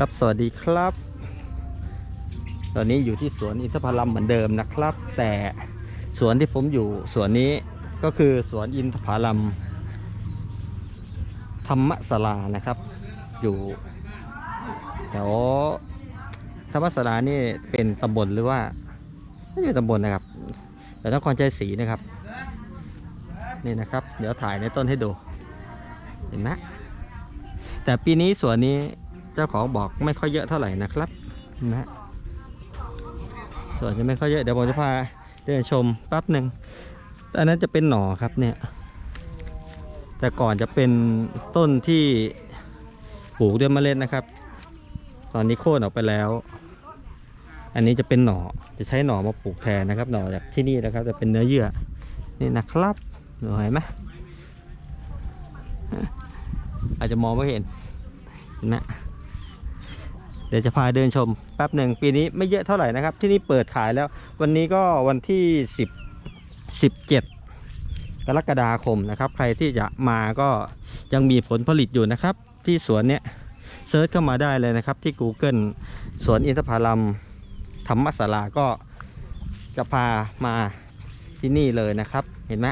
ครับสวัสดีครับ ตอนนี้อยู่ที่สวนอินทผลัมเหมือนเดิมนะครับ แต่สวนที่ผมอยู่สวนนี้ก็คือสวนอินทผลัมธรรมศาลานะครับ อยู่แถวธรรมศาลานี่เป็นตำบลหรือว่าไม่ใช่ตำบลนะครับ แต่นครชัยศรีนะครับ นี่นะครับ เดี๋ยวถ่ายในต้นให้ดู เห็นไหมแต่ปีนี้สวนนี้ เจ้าของบอกไม่ค่อยเยอะเท่าไหร่นะครับนไหมสวนจะไม่ค่อยเยอะเดี๋ยวผมจะพาเดินชมแป๊บหนึ่งอันนั้นจะเป็นหน่อครับเนี่ย แต่ก่อนจะเป็นต้นที่ปลูกด้วยเมล็ดนะครับ ตอนนี้โค่นออกไปแล้ว อันนี้จะเป็นหน่อจะใช้หน่อมาปลูกแทนนะครับ หน่อจากที่นี่นะครับ จะเป็นเนื้อเยื่อนี่นะครับเห็นไหมอาจจะมองไม่เห็นเห็นไหม ดี๋ยวจะพาเดินชมแป๊บหนึ่งปีนี้ไม่เยอะเท่าไหร่นะครับ ที่นี่เปิดขายแล้ว วันนี้ก็วันที่สิบสิบเจ็ดกรกฎาคมนะครับ ใครที่จะมาก็ยังมีผลผลิตอยู่นะครับ ที่สวนเนี้ยเซิร์ชเข้ามาได้เลยนะครับ ที่ Google สวนอินทผลัมธรรมศาลาก็จะพามาที่นี่เลยนะครับ เห็นไหม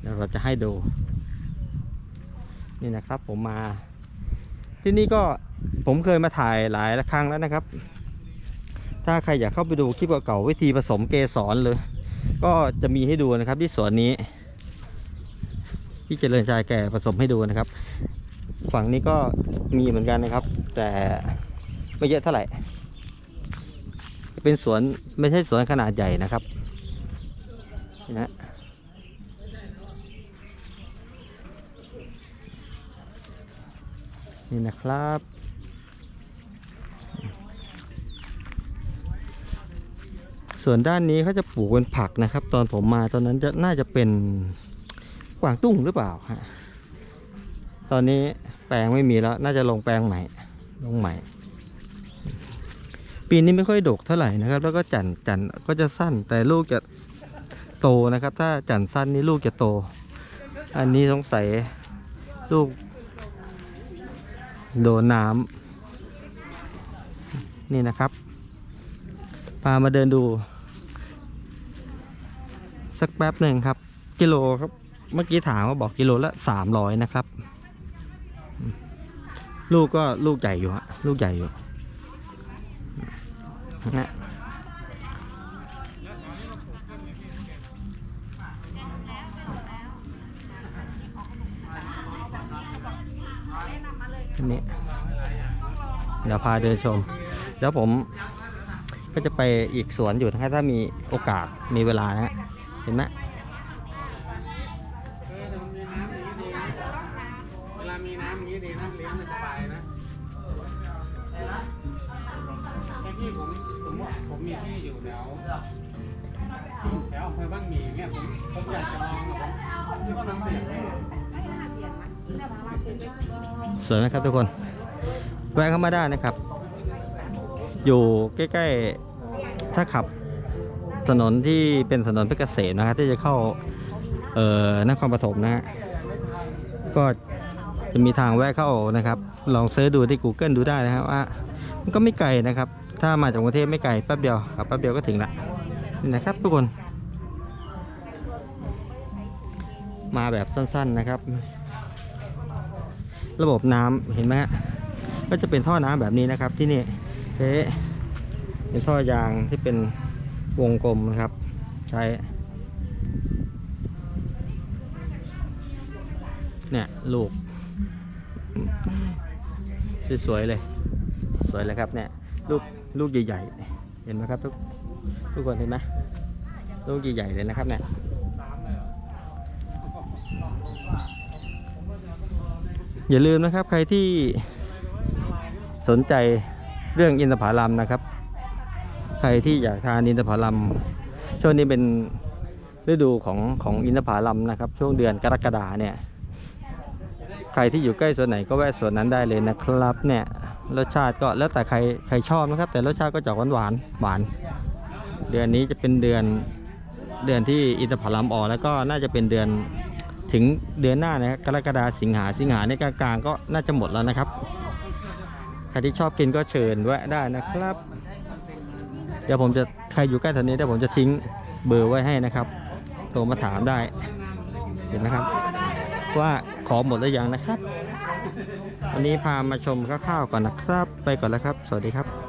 เดี๋ยวเราจะให้ดู นี่นะครับผมมา ที่นี่ก็ผมเคยมาถ่ายหลายครั้งแล้วนะครับ ถ้าใครอยากเข้าไปดูคลิปเก่าวิธีผสมเกสรเลย ก็จะมีให้ดูนะครับที่สวนนี้ที่เจริญใจแก่ผสมให้ดูนะครับ ฝั่งนี้ก็มีเหมือนกันนะครับ แต่ไม่เยอะเท่าไหร่ เป็นสวนไม่ใช่สวนขนาดใหญ่นะครับนะ นี่นะครับ ส่วนด้านนี้เขาจะปลูกเป็นผักนะครับ ตอนผมมาตอนนั้นจะน่าจะเป็นกวางตุ้งหรือเปล่าฮะตอนนี้แปลงไม่มีแล้ว น่าจะลงแปลงใหม่ ลงใหม่ ปีนี้ไม่ค่อยดกเท่าไหร่นะครับ แล้วก็จันจันก็จะสั้น แต่ลูกจะโตนะครับ ถ้าจันสั้นนี่ลูกจะโต อันนี้สงสัยลูก โดนน้ำนี่นะครับพามาเดินดู สักแป๊บหนึ่งครับ กิโลครับ เมื่อกี้ถามว่าบอกกิโลละสามร้อยนะครับ ลูกก็ลูกใหญ่อยู่ฮะลูกใหญ่อยู่นะ อันนี้เดี๋ยวพาเดินชม แล้วผมก็จะไปอีกสวนอยู่นะครับถ้ามีโอกาสมีเวลานะเห็นไหมเออแต่มันมีน้ำอย่างนี้ดีเวลามีน้ำอย่างนี้ดีนะเรียงมันสบายนะที่ผมผมว่าผมมีที่อยู่แถวแถวอำเภอบ้านหมี่เนี่ยผมผมอยากจะลองอะผมที่ก็น้ำเปลี่ยนเลย สวยไหมครับทุกคนแวะเข้ามาได้นะครับ อยู่ใกล้ๆ ถ้าขับถนนที่เป็นถนนเพชรเกษมนะครับที่จะเข้าเอ่อนครปฐมนะฮะก็จะมีทางแวะเข้านะครับ ลองเซิร์ชดูที่ Google ดูได้นะครับว่ามันก็ไม่ไกลนะครับ ถ้ามาจากกรุงเทพไม่ไกลแป๊บเดียวขับแป๊บเดียวก็ถึงละนี่นะครับ ทุกคน มาแบบสั้นๆนะครับ ระบบน้ำเห็นไหมฮะก็จะเป็นท่อน้ำแบบนี้นะครับ ที่นี่เอ๊ะเป็นท่อยางที่เป็นวงกลมนะครับ ใช้เนี่ยลูก สวยๆเลย สวยเลยครับเนี่ยลูกลูกใหญ่ๆ เห็นไหมครับทุกทุกคนเห็นไหมลูกใหญ่ๆเลยนะครับเนี่ย อย่าลืมนะครับใครที่สนใจเรื่องอินทผลัมนะครับ ใครที่อยากทานอินทผลัมช่วงนี้เป็นฤดูของของอินทผลัมนะครับ ช่วงเดือนกรกฎาเนี่ย ใครที่อยู่ใกล้ส่วนไหนก็แวะส่วนนั้นได้เลยนะครับ เนี่ยรสชาติก็แล้วแต่ใครใครชอบนะครับ แต่รสชาติก็จะหวานหวานหวาน เดือนนี้จะเป็นเดือนเดือนที่อินทผลัมออกแล้วก็น่าจะเป็นเดือน ถึงเดือนหน้านะครับกรกฎาสิงหาสิงหาในกลางๆก็น่าจะหมดแล้วนะครับใครที่ชอบกินก็เชิญแวะได้นะครับ เดี๋ยวผมจะใครอยู่ใกล้แถวนี้เดี๋ยวผมจะทิ้งเบอร์ไว้ให้นะครับโทรมาถามได้เห็นไหมครับ ว่าของหมดหรือยังนะครับวันนี้พามาชมคร่าวๆก่อนนะครับ ไปก่อนแล้วครับ สวัสดีครับ